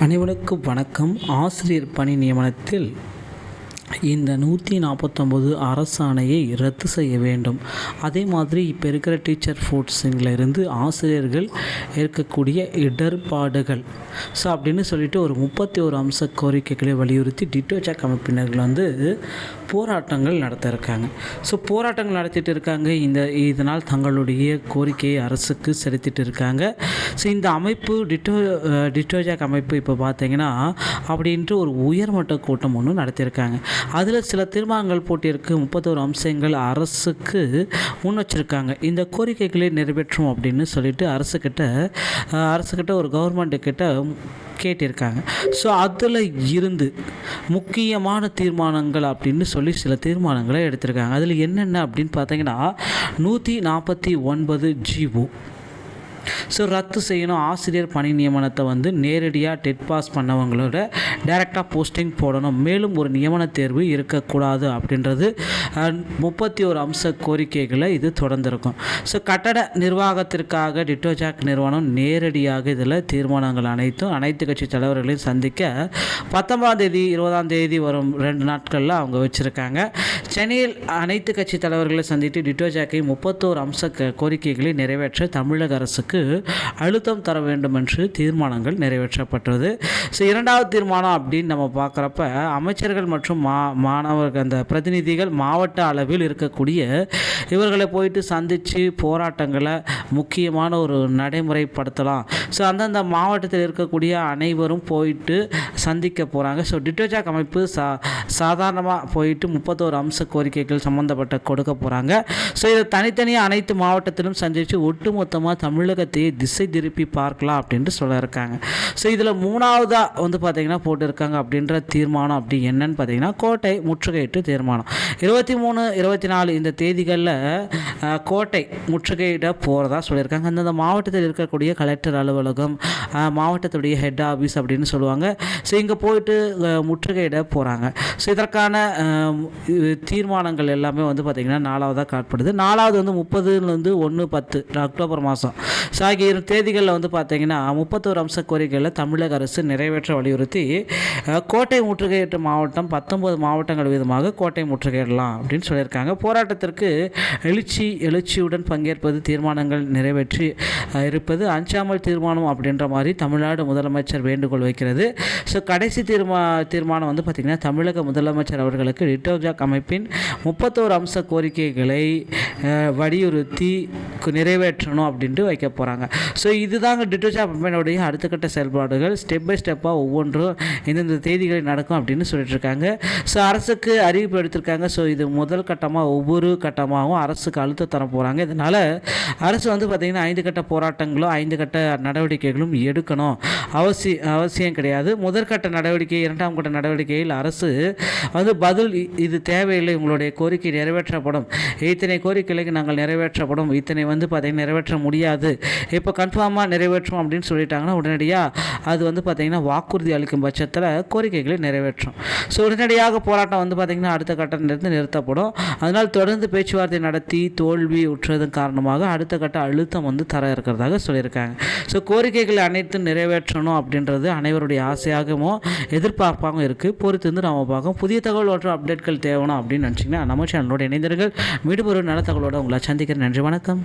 அனைவருக்கும் வணக்கம். ஆசிரியர் பணி நியமனத்தில் இந்த நூற்றி நாற்பத்தொம்போது அரசாணையை ரத்து செய்ய வேண்டும். அதே மாதிரி இப்போ இருக்கிற டீச்சர் ஃபோர்ஸிங்கிலிருந்து ஆசிரியர்கள் இருக்கக்கூடிய இடர்பாடுகள். ஸோ அப்படின்னு சொல்லிட்டு ஒரு முப்பத்தி ஒரு அம்ச கோரிக்கைகளை வலியுறுத்தி டிட்டோஜாக் அமைப்பினர்கள் வந்து போராட்டங்கள் நடத்த இருக்காங்க. ஸோ போராட்டங்கள் நடத்திட்டு இருக்காங்க. இந்த இதனால் தங்களுடைய கோரிக்கையை அரசுக்கு செலுத்திட்டு இருக்காங்க. ஸோ இந்த அமைப்பு டிட்டோ டிட்டோஜாக் அமைப்பு இப்போ பார்த்தீங்கன்னா அப்படின்ட்டு ஒரு உயர்மட்ட கூட்டம் ஒன்று நடத்தியிருக்காங்க. அதில் சில தீர்மானங்கள் போட்டியிருக்கு. முப்பத்தோரு அம்சங்கள் அரசுக்கு முன் வச்சுருக்காங்க இந்த கோரிக்கைகளை நிறைவேற்றும் அப்படின்னு சொல்லிட்டு அரசுக்கிட்ட அரசுக்கிட்ட ஒரு கவர்மெண்ட்டுக்கிட்ட கேட்டிருக்காங்க. ஸோ அதில் இருந்து முக்கியமான தீர்மானங்கள் அப்படின்னு சொல்லி சில தீர்மானங்களை எடுத்திருக்காங்க. அதில் என்னென்ன அப்படின்னு பார்த்தீங்கன்னா நூற்றி நாற்பத்தி ஒன்பது ஜிஓ ஸோ ரத்து செய்யணும். ஆசிரியர் பணி நியமனத்தை வந்து நேரடியாக டெட் பாஸ் பண்ணவங்களோட டைரெக்டாக போஸ்டிங் போடணும். மேலும் ஒரு நியமன தேர்வு இருக்கக்கூடாது அப்படின்றது முப்பத்தி ஒரு அம்ச கோரிக்கைகளை இது தொடர்ந்துருக்கும். ஸோ கட்டட நிர்வாகத்திற்காக டிட்டோஜாக் நிறுவனம் நேரடியாக இதில் தீர்மானங்கள் அனைத்தும் அனைத்து கட்சி தலைவர்களையும் சந்திக்க பத்தொன்பதாம் தேதி இருபதாம் தேதி வரும் ரெண்டு நாட்களில் அவங்க வச்சுருக்காங்க. சென்னையில் அனைத்து கட்சி தலைவர்களை சந்தித்து டிட்டோஜாக்கை முப்பத்தோரு அம்ச கோரிக்கைகளை நிறைவேற்ற தமிழக அரசுக்கு அழுத்தம் தர வேண்டும் என்று தீர்மானங்கள் நிறைவேற்றப்பட்டது. ஸோ இரண்டாவது தீர்மானம் அப்படின்னு நம்ம பார்க்குறப்ப அமைச்சர்கள் மற்றும் மா மாணவர்கள் அந்த பிரதிநிதிகள் மாவட்ட அளவில் இருக்கக்கூடிய இவர்களை போயிட்டு சந்தித்து போராட்டங்களை முக்கியமான ஒரு நடைமுறைப்படுத்தலாம். ஸோ அந்தந்த மாவட்டத்தில் இருக்கக்கூடிய அனைவரும் போயிட்டு சந்திக்க போகிறாங்க ஸோ டிட்டோஜாக் அமைப்பு சா சாதாரணமாக போயிட்டு முப்பத்தோரு அம்ச கோரிக்கைகள் சம்மந்தப்பட்ட கொடுக்க போகிறாங்க ஸோ இதை தனித்தனியாக அனைத்து மாவட்டத்திலும் சந்தித்து ஒட்டுமொத்தமாக உலகத்தையே திசை திருப்பி பார்க்கலாம் அப்படின்ட்டு சொல்லியிருக்காங்க. ஸோ இதில் மூணாவதாக வந்து பார்த்திங்கன்னா போட்டிருக்காங்க அப்படின்ற தீர்மானம் அப்படி என்னன்னு பார்த்தீங்கன்னா கோட்டை முற்றுகையிட்டு தீர்மானம். இருபத்தி மூணு இருபத்தி நாலு இந்த தேதிகளில் கோட்டை முற்றுகையிட போகிறதா சொல்லியிருக்காங்க. அந்தந்த மாவட்டத்தில் இருக்கக்கூடிய கலெக்டர் அலுவலகம் மாவட்டத்துடைய ஹெட் ஆஃபீஸ் அப்படின்னு சொல்லுவாங்க. ஸோ இங்கே போயிட்டு முற்றுகையிட போகிறாங்க ஸோ இதற்கான தீர்மானங்கள் எல்லாமே வந்து பார்த்திங்கன்னா நாலாவதாக காட்டப்படுது. நாலாவது வந்து முப்பதுலேருந்து ஒன்று பத்து அக்டோபர் மாதம் ஸோ ஆகிய இரு தேதிகளில் வந்து பார்த்திங்கன்னா முப்பத்தோரு அம்ச கோரிக்கைகளை தமிழக அரசு நிறைவேற்ற வலியுறுத்தி கோட்டை முற்றுகையிட்ட மாவட்டம் பத்தொன்பது மாவட்டங்கள் விதமாக கோட்டை முற்றுகையிடலாம் அப்படின்னு சொல்லியிருக்காங்க. போராட்டத்திற்கு எழுச்சி எழுச்சியுடன் பங்கேற்பது தீர்மானங்கள் நிறைவேற்றி இருப்பது அஞ்சாமல் தீர்மானம் அப்படின்ற மாதிரி தமிழ்நாடு முதலமைச்சர் வேண்டுகோள் வைக்கிறது. ஸோ கடைசி தீர்மா தீர்மானம் வந்து பார்த்திங்கன்னா தமிழக முதலமைச்சர் அவர்களுக்கு ரிட்டோஜாக் அமைப்பின் முப்பத்தோரு அம்ச கோரிக்கைகளை வலியுறுத்தி நிறைவேற்றணும் அப்படின்ட்டு வைக்க போகிறாங்க ஸோ இதுதாங்க டிட்டோஜாக் அமைப்பினுடைய அடுத்த கட்ட செயல்பாடுகள். ஸ்டெப் பை ஸ்டெப்பாக ஒவ்வொன்றும் எந்தெந்த தேதிகளில் நடக்கும் அப்படின்னு சொல்லிட்டு இருக்காங்க ஸோ அரசுக்கு அறிவிப்பு எடுத்திருக்காங்க. ஸோ இது முதல் கட்டமாக ஒவ்வொரு கட்டமாகவும் அரசுக்கு அழுத்தம் தர போகிறாங்க இதனால் அரசு வந்து பார்த்திங்கன்னா ஐந்து கட்ட போராட்டங்களும் ஐந்து கட்ட நடவடிக்கைகளும் எடுக்கணும். அவசிய அவசியம் கிடையாது. முதற்கட்ட நடவடிக்கை இரண்டாம் கட்ட நடவடிக்கையில் அரசு வந்து பதில் இது தேவையில்லை. உங்களுடைய கோரிக்கை நிறைவேற்றப்படும். இத்தனை கோரிக்கைகளுக்கு நாங்கள் நிறைவேற்றப்படும். இத்தனை வந்து வந்து பார்த்திங்கன்னா நிறைவேற்ற முடியாது. இப்போ கன்ஃபார்மாக நிறைவேற்றும் அப்படின்னு சொல்லிட்டாங்கன்னா உடனடியாக அது வந்து பார்த்திங்கன்னா வாக்குறுதி அளிக்கும் பட்சத்தில் கோரிக்கைகளை நிறைவேற்றும். ஸோ உடனடியாக போராட்டம் வந்து பார்த்திங்கன்னா அடுத்த கட்டத்திலிருந்து நிறுத்தப்படும். அதனால் தொடர்ந்து பேச்சுவார்த்தை நடத்தி தோல்வி உற்றதன் காரணமாக அடுத்த கட்ட அழுத்தம் வந்து தர இருக்கிறதாக சொல்லியிருக்காங்க. ஸோ கோரிக்கைகள் அனைத்தும் நிறைவேற்றணும் அப்படின்றது அனைவருடைய ஆசையாகவும் எதிர்பார்ப்பாகவும் இருக்குது பொறுத்து வந்து நம்ம பார்க்கும் புதிய தகவல் மற்றும் அப்டேட்கள் தேவணும் அப்படின்னு நினச்சிங்கன்னா நம்ம சேனலோட இணைந்தர்கள் மீண்டும் ஒரு நல்ல தகவலோட உங்களை சந்திக்கிறேன். நன்றி வணக்கம்.